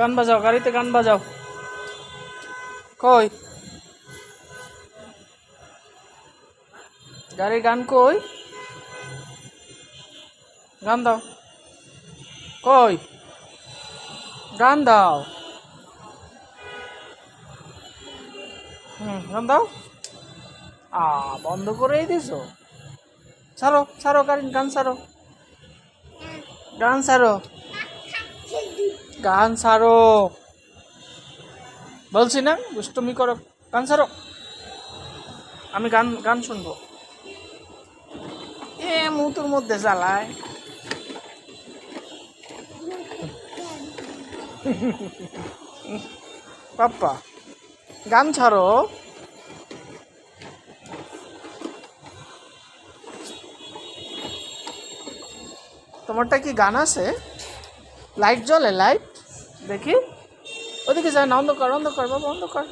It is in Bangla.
গান বাজাও গাড়িতে গান বাজাও। কই? গাড়ির গান কই? গান দাও। কই? গান দাও। হুম গান দাও। আ বন্ধ করেই দিছো? ছাড়ো ছাড়ো গাড়ি গান ছাড়ো। গান ছাড়ো। গান ছাড়ো। বলছি না, দুষ্টুমি করো, গান ছাড়ো। আমি গান গান শুনব। এ মুতুর মধ্যে জ্বালায়। পাপ্পা, গান ছাড়ো। তোমারটা কি গান আছে? লাইট জ্বলে, লাইট। দেখি। ওদিকে যায় না অন্ধকার অন্ধকার বাবা অন্ধকার।